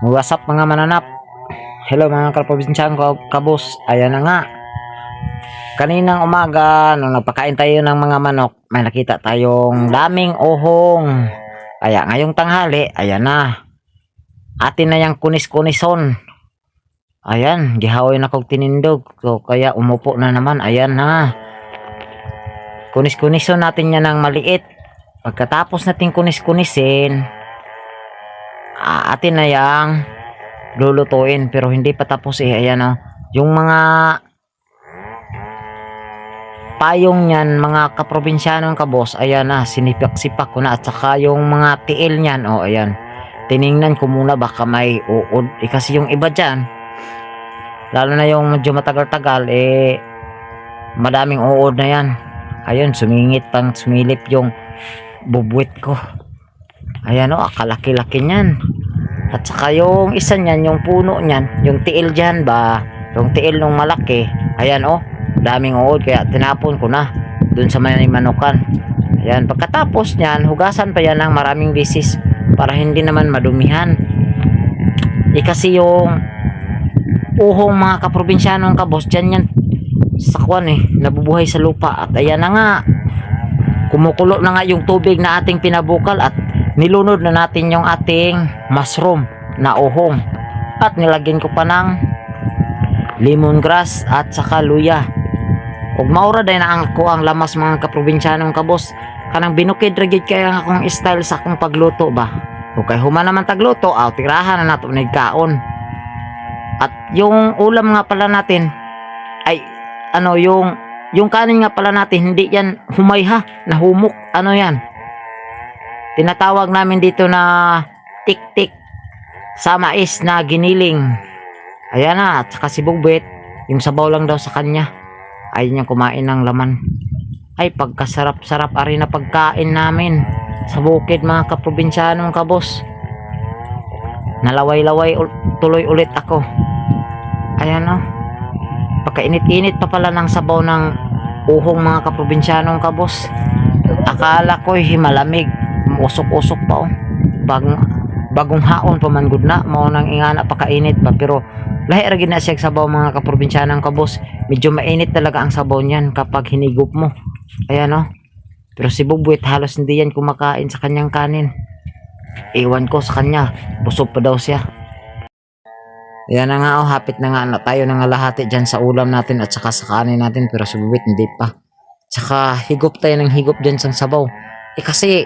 What's up mga mananap? Hello mga kaprobinsyan ko, kabus. Ayan na nga. Kaninang umaga, nung nagpakain tayo ng mga manok, may nakita tayong daming uhong. Kaya ngayong tanghali, ayan na. Atin na yung kunis-kunison. Ayan, gihawoy na kog tinindog. So, kaya umupo na naman. Ayan na. Kunis-kunison natin yan ng maliit. Pagkatapos natin kunis-kunisin, atin na yang lulutuin pero hindi pa tapos eh ayan oh. yung mga payong niyan mga kaprobinsyanong kabos ayan na sinipak-sipak ko na at saka yung mga tiil niyan oh ayan. Tiningnan ko muna baka may uod. Eh, kasi yung iba dyan lalo na yung medyo matagal-tagal eh madaming uod na yan. Ayun sumingit pang sumilip yung bubwit ko. Ayan oh akalaki-laki niyan at saka yung isa niyan, yung puno niyan, yung tiil diyan ba, yung tiil nung malaki. Ayan oh, daming uod kaya tinapon ko na dun sa may manukan. Ayan, pagkatapos niyan, hugasan pa yan ng maraming beses para hindi naman madumihan. Eh kasi yung uhong mga kaprobinsyanong kabos dyan yan sa kwan eh, nabubuhay sa lupa. At ayan na nga, kumukulo na nga yung tubig na ating pinabukal at nilunod na natin yung ating mushroom na uhong at nilagyan ko pa ng lemongrass at saka luya. Ug maura day na ang ko ang lamas mga kaprobinsyanong kabos kanang binukid ragid kaya ang akong style sa akong pagluto ba? Ug kay human naman tagluto aw tirahan na nato ni kaon at yung ulam nga pala natin ay ano yung yung kanin nga pala natin hindi yan humayha na humok ano yan tinatawag namin dito na tik-tik sa mais na giniling. Ayan na, at saka si Bugbet, yung sabaw lang daw sa kanya. Ayaw niya kumain ng laman. Ay, pagkasarap-sarap ari na pagkain namin sa bukid mga kaprobinsyanong kabos. Nalaway-laway ul- tuloy ulit ako. Ayan o. Pagkainit-init pa pala ng sabaw ng uhong mga kaprobinsyanong kabos. Akala ko'y himalamig usok-usok pa oh. Bagong bagong haon pa man gud na mao nang ingana pa kainit ba pero lahi ra gid na siya sabaw mga kaprobinsyanang kabos. Medyo mainit talaga ang sabaw niyan kapag hinigop mo. Ayan oh. Pero si Bubwit halos hindi yan kumakain sa kanyang kanin. Iwan ko sa kanya. Busog pa daw siya. Yan na nga oh, hapit na nga na tayo na nga lahati dyan sa ulam natin at saka sa kanin natin pero si Bubwit hindi pa. Tsaka higop tayo ng higop dyan sa sabaw. Eh kasi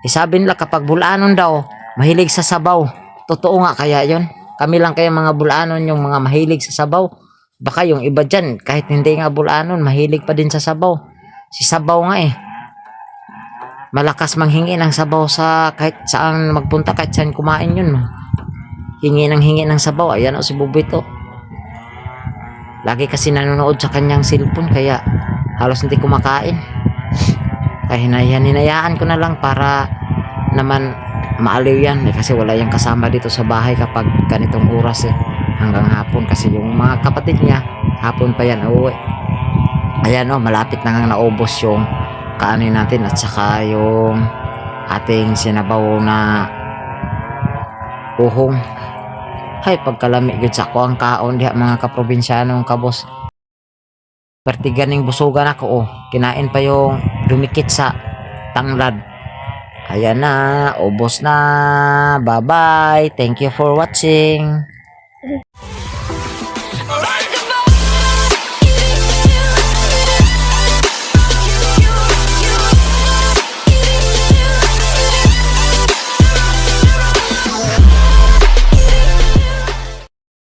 eh, sabi nila kapag bulanon daw, mahilig sa sabaw. Totoo nga kaya yon. Kami lang kaya mga bulanon yung mga mahilig sa sabaw. Baka yung iba dyan, kahit hindi nga bulanon, mahilig pa din sa sabaw. Si sabaw nga eh. Malakas manghingi ng sabaw sa kahit saan magpunta, kahit saan kumain yun. Hingi ng hingi ng sabaw. Ayan o si Bubito. Lagi kasi nanonood sa kanyang cellphone kaya halos hindi kumakain. Kaya hinayan, hinayaan ko na lang para naman maaliw yan eh, kasi wala yung kasama dito sa bahay kapag ganitong oras eh hanggang hapon. Kasi yung mga kapatid niya hapon pa yan uwi ayan o malapit na nga naubos yung kanin natin at saka yung ating sinabaw na uhong. Hay pagkalami gud sa ko ang kaon diha mga kaprobinsyanong kabos pertiganing busugan ako oh. Kinain pa yung dumikit sa tanglad. Ayan na ubos na. Bye bye thank you for watching